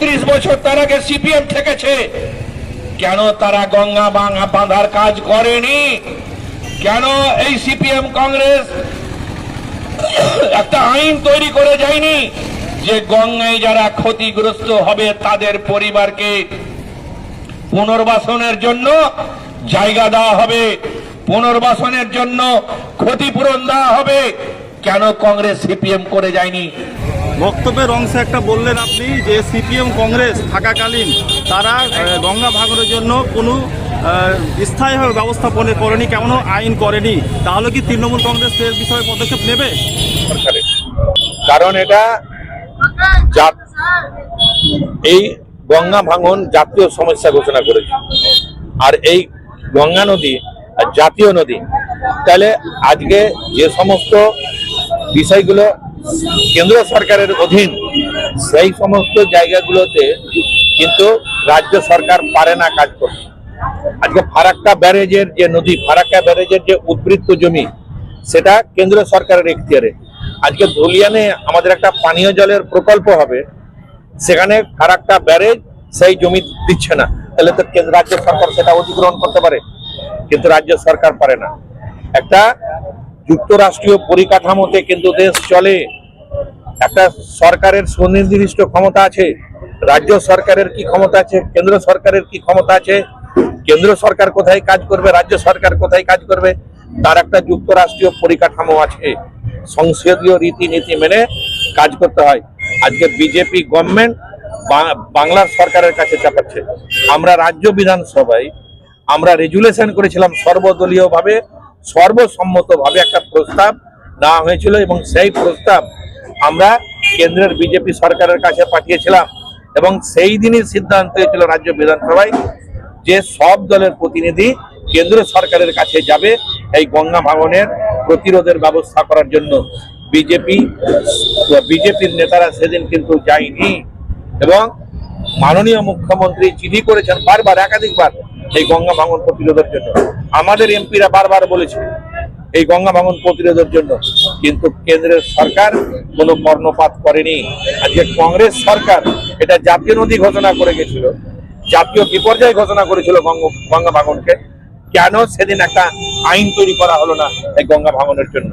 ত্রিশ বছর তার আগে সিপিএম থেকেছে কেন তারা গঙ্গা বাঙা বাঁধার কাজ করেনি? কেন এই সিপিএম কংগ্রেস একটা আইন তৈরি করে যায়নি যে গঙ্গায় যারা ক্ষতিগ্রস্ত হবে তাদের পরিবারকে পুনর্বাসনের জন্য জায়গা দেওয়া হবে, পুনর্বাসনের জন্য ক্ষতিপূরণ দেওয়া হবে? কেন কংগ্রেস সিপিএম করে যায়নি? বক্তব্যের অংশে একটা বললেন আপনি যে সিপিএম কংগ্রেস থাকাকালীন তারা গঙ্গা ভাঙনের জন্য কোনো স্থায়ীভাবে ব্যবস্থাপনা করেনি, কেমন আইন করেনি। তাহলে কি তৃণমূল কংগ্রেস এর বিষয়ে পদক্ষেপ নেবে? কারণ এটা এই গঙ্গা ভাঙন জাতীয় সমস্যা ঘোষণা করেছে। আর এই গঙ্গা নদী জাতীয় নদী, তাহলে আজকে যে সমস্ত বিষয়গুলো কেন্দ্র সরকারের অধীন সেই সমস্ত জায়গাগুলোতে কিন্তু রাজ্য সরকার পারে না কাজ করতে। আজকে ফারাক্কা ব্যারেজের যে নদী, ফারাক্কা ব্যারেজের যে উদ্বৃত্ত জমি, সেটা কেন্দ্র সরকারের এখতিয়ারে। আজকে ধুলিয়ানে আমাদের একটা পানীয় জলের প্রকল্প হবে, সেখানে ফারাক্কা ব্যারেজ সেই জমি দিচ্ছে না। তাহলে তো রাজ্য সরকার সেটা অধিগ্রহণ করতে পারে, কিন্তু রাজ্য সরকার পারে না। একটা যুক্তরাষ্ট্রীয় পরিকাঠামোতে কিন্তু দেশ চলে। একটা সরকারের সুনির্দিষ্ট ক্ষমতা আছে। রাজ্য সরকারের কি ক্ষমতা আছে? কেন্দ্র সরকারের কি ক্ষমতা আছে? কেন্দ্র সরকার কোথায় কাজ করবে? রাজ্য সরকার কোথায় কাজ করবে? তার একটা যুক্তরাষ্ট্রীয় পরিকাঠামো আছে। সংসদীয় রীতিনীতি মেনে কাজ করতে হয়। আজকে বিজেপি গভর্নমেন্ট বাংলার সরকারের কাছে চাপাচ্ছে। আমরা রাজ্য বিধানসভায় আমরা রেজুলেশন করেছিলাম সর্বদলীয়ভাবে। সর্বসম্মতভাবে একটা প্রস্তাব দেওয়া হয়েছিল এবং সেই প্রস্তাব আমরা কেন্দ্রের বিজেপি সরকারের কাছে পাঠিয়েছিলাম এবং সেই দিনই সিদ্ধান্ত হয়েছিল রাজ্য বিধানসভায় যে সব দলের প্রতিনিধি কেন্দ্র সরকারের কাছে যাবে এই গঙ্গা ভাঙনের প্রতিরোধের ব্যবস্থা করার জন্য। বিজেপি, বিজেপির নেতারা সেদিন কিন্তু যায়নি এবং মাননীয় মুখ্যমন্ত্রী চিঠি করেছেন বারবার, একাধিকবার এই গঙ্গা ভাঙন প্রতিরোধের জন্য। আমাদের এমপিরা বারবার বলেছে, এই গঙ্গা ভাঙন প্রতিরোধের জন্য। কিন্তু কেন্দ্রের সরকার কোনো কর্ণপাত করেনি। আজকে কংগ্রেস সরকার এটা জাতীয় নদী ঘোষণা করে গেছিল, জাতীয় বিপর্যয় ঘোষণা করেছিল গঙ্গা ভাঙনকে। কেন সেদিন একটা আইন তৈরি করা হলো না এই গঙ্গা ভাঙনের জন্য?